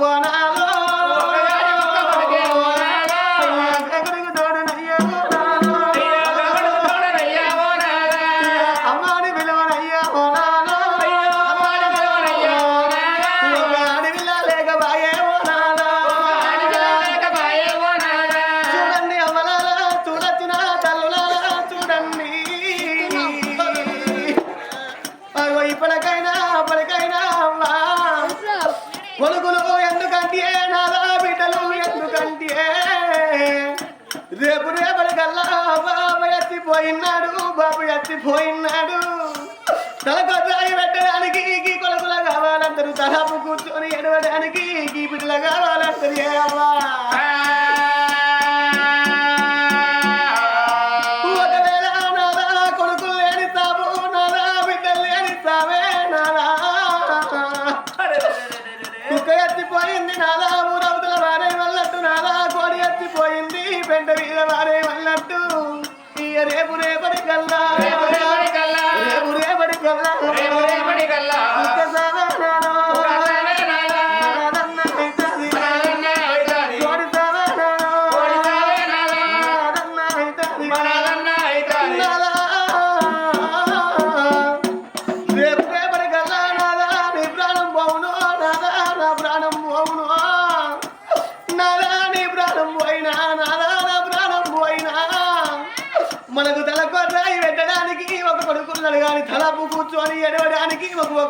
wanna పోయినాడు బాబు చచ్చిపోయినాడు తలకొద్దాయి పెట్టడానికి ఈ కొలకుల కావాలంటారు తలాపు కూర్చొని ఎడవడానికి ఈ బిడ్డలు కావాలంటారు అవ్వా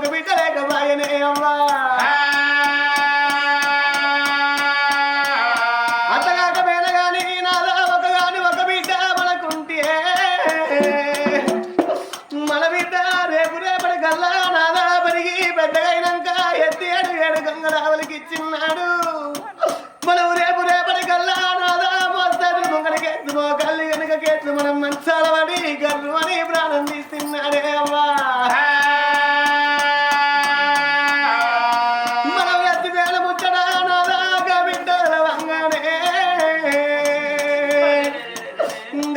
ఒక బిడ్డ లేకపాయనే అమ్మా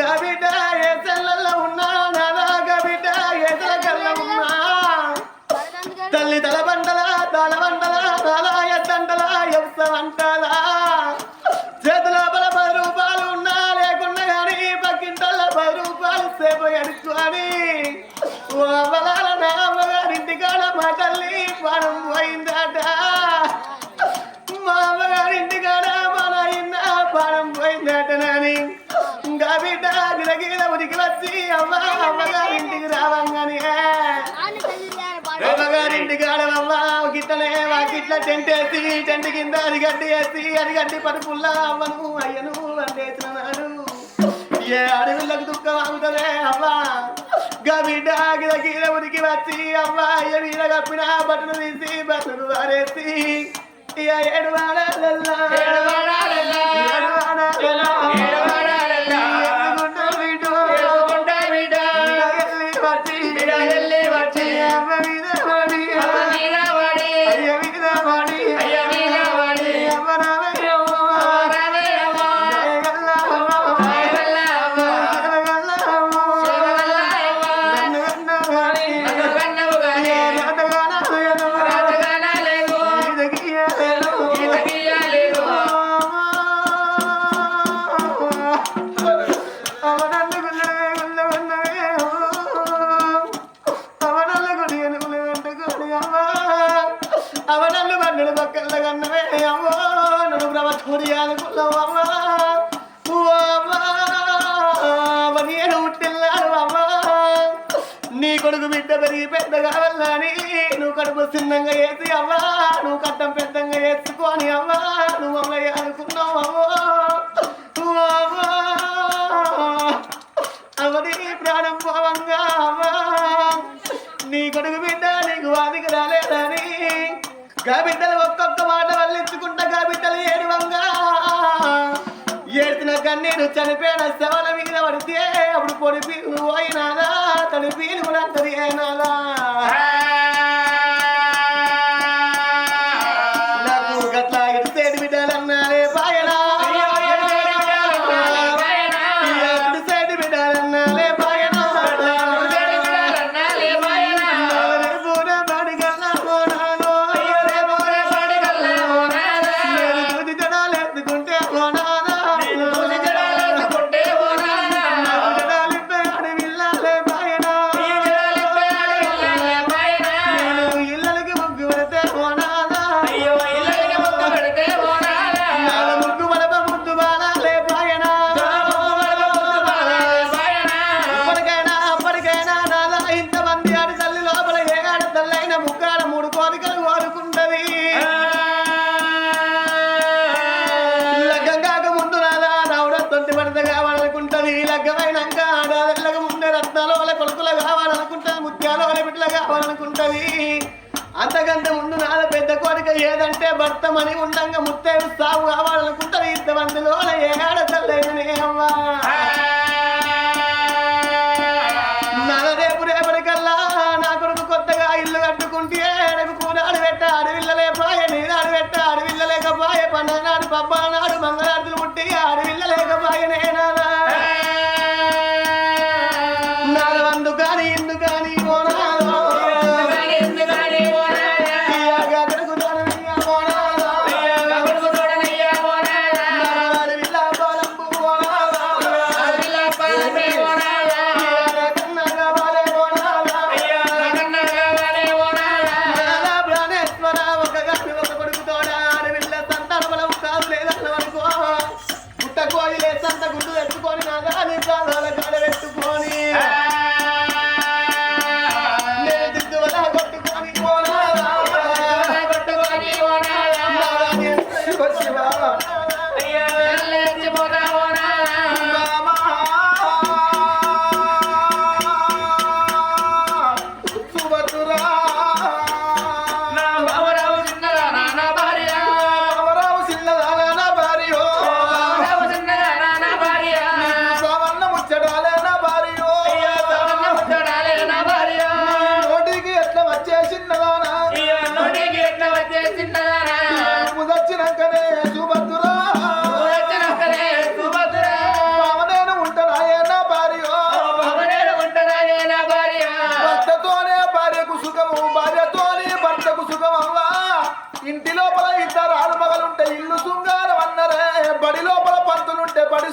I'll be there Navidad es el గారింటికి రావంగానే గారింటికి ఆడవల్లా వాకిట్ల తింటేసి చెంటి కింద అది గడ్డి వేసి అది గడ్డి పరుపుల్లా అవ్వను అయ్యను అందేసిన ఏ అడవిలకు దుఃఖం అవుతుందే అవ్వా? గబిడ్డాకి వచ్చి అవ్వా అయ్య వీర కప్పిన బట్టలు తీసి బట్టలు వారేసి. ఏడు వాడాలల్లా ఏడు వాడాలల్లా ఏడు వాడాలల్లా నీ కొడుకు బిడ్డ పెరిగి పెద్ద కావాలని నువ్వు కడుపు చిన్నంగా వేసి అవ్వా? నువ్వు కట్టం పెద్దంగా వేసుకొని అవ్వా? నువ్వు అమ్మయ్య అనుకున్నావు అవ్వా? ప్రాణం పోవంగా అవ్వా? నీ కొడుకు బిడ్డ నీకు వాదికి రాలేదని గా బిడ్డలు ఒక్కొక్క మాట వల్లించుకుంటా గా బిడ్డలు ఏడివంగా. ఏడిచిన కన్నీరు చనిపోయిన శవల మీద పడితే అప్పుడు పొడిపి పోయినాదా అని పీలుగులంటది అంతకంటే ముందు నాద పెద్ద కోరిక ఏదంటే భర్త మని ఉండంగా ముత్తేవి సాగు కావాలనుకుంటది. ఇంతమందిలో ఏడ తల్లైననే అమ్మా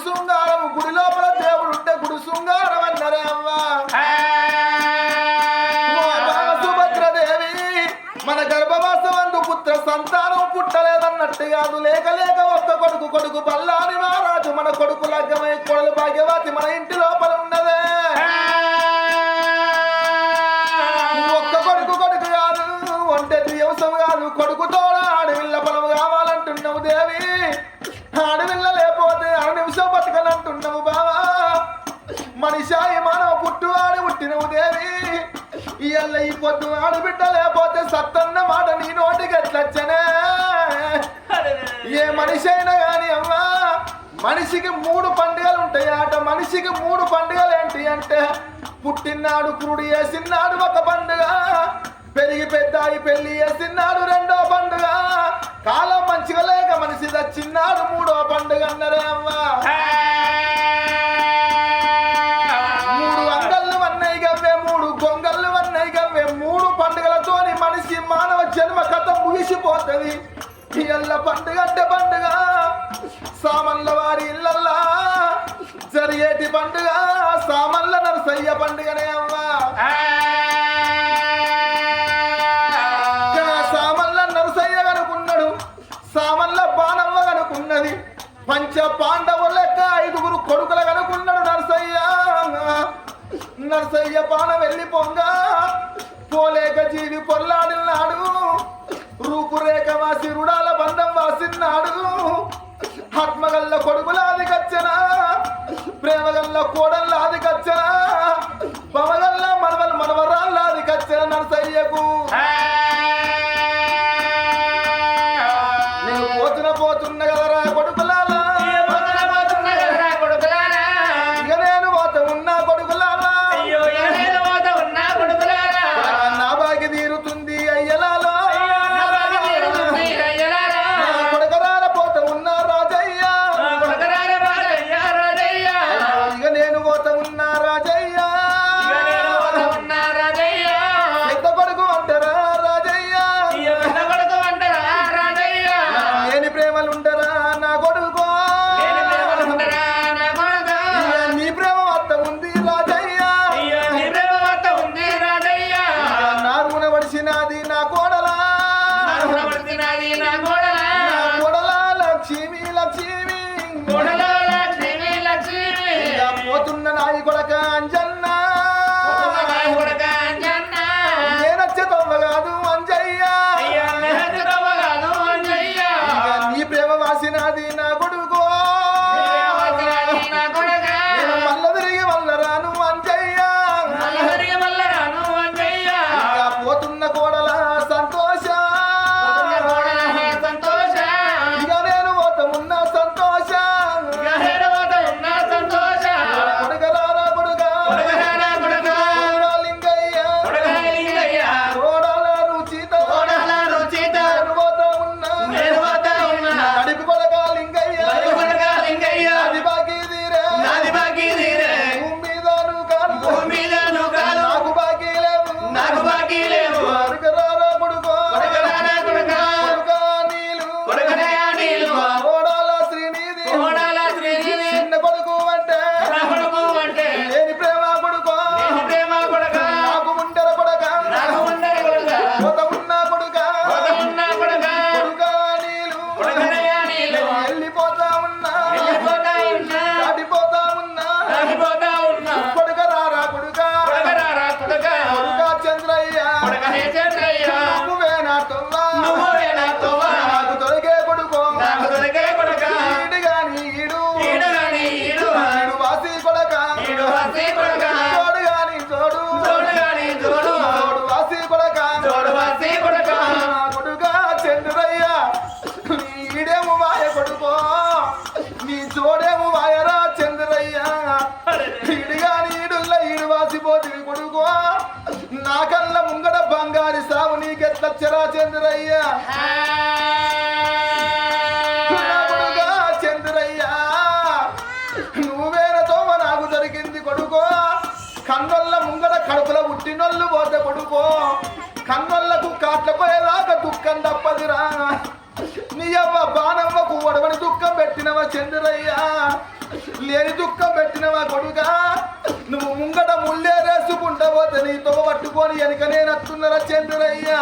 పంతులుంటే గుడి లోపల దేవుడుంటే గుడి శృంగారం అన్నారే అవ్వా ఓ బాల సుభద్రదేవి మన గర్భవాసమందు పుత్ర సంతానం పుట్టలేదన్నట్టు కాదు. లేక లేక ఒక్క కొడుకు కొడుకు బల్లాని మహారాజు మన కొడుకు లగ్గమై కొడలు భాగ్యవాతి మన ఇంటి లోపల ఉన్నదే. ఇయ్యాల ఈ పొద్దు ఆడబిడ్డ లేకపోతే సత్తన్న మాట నీ నోటికి ఎట్లచ్చనే? ఏ మనిషి అయినా కానీ అమ్మా మనిషికి మూడు పండుగలు ఉంటాయి అట మనిషికి మూడు పండుగలు ఏంటి అంటే పుట్టినాడు కురుడు వేసినాడు ఒక పండుగ పెరిగి పెద్దాయి పెళ్ళి చేసినాడు రెండో పండుగ. కాలం మంచిగా లేక మనిషి చిన్నాడు మూడో పండుగ అన్నరే అమ్మా. కథ ఇళ్ళ పండుగ అంటే పండుగ. సామన్ల వారి ఇళ్ళల్లా జరిగేటి పండుగ. సామన్ల నరసయ్య పండుగనే అమ్మా. సామన్ల నరసయ్య కనుకున్నాడు. సామన్ల బాణమ్మ కనుకున్నది. పంచ పాండవుల లెక్క ఐదుగురు కొడుకుల కనుకున్నాడు నరసయ్య. నరసయ్య బాణ వెళ్ళి ప్రేమగల్ల కోడల్లాది కచ్చనా పెట్టినవా చంద్రయ్యా? లేని దుఃఖం పెట్టినవా కొడుగా నువ్వు ముంగట ముల్లే రేసుకుంటా పోతే నీ తొగ పట్టుకొని వెనక నేను అత్తున్నరా చంద్రయ్యా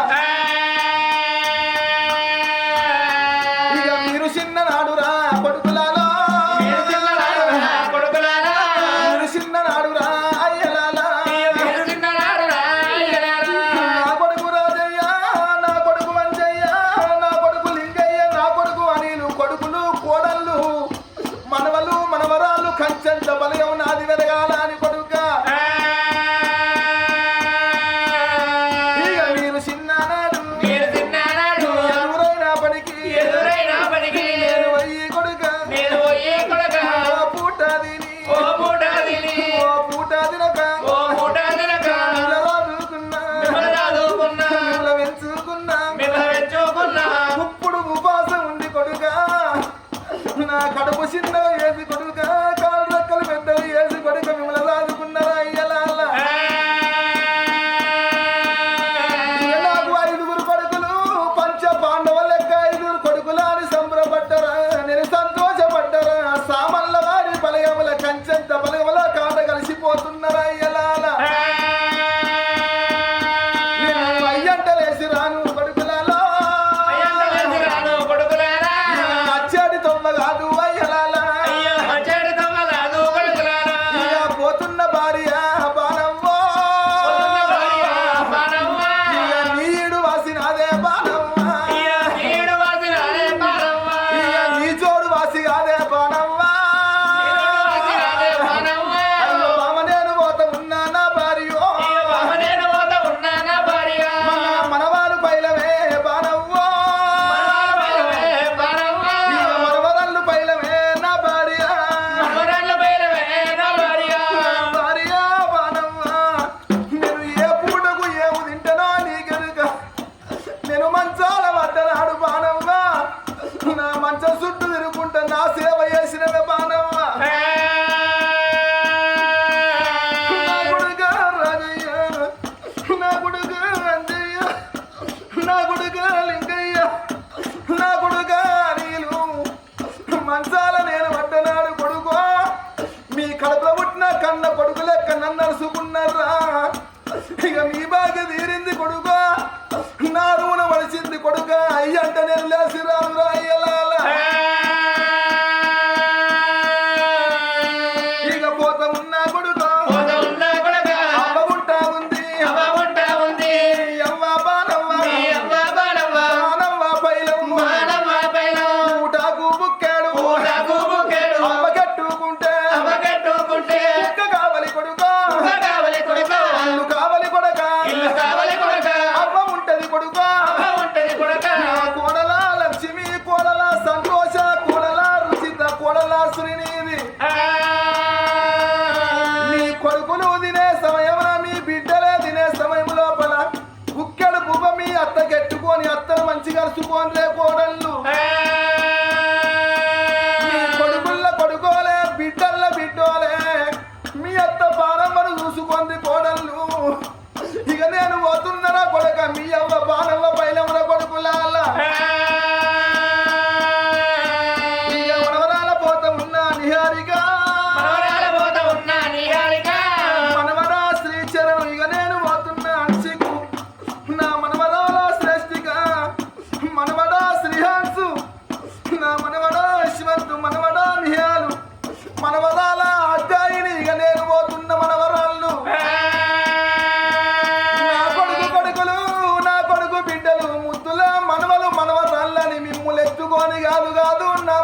అనుకోని కాదు కాదు నా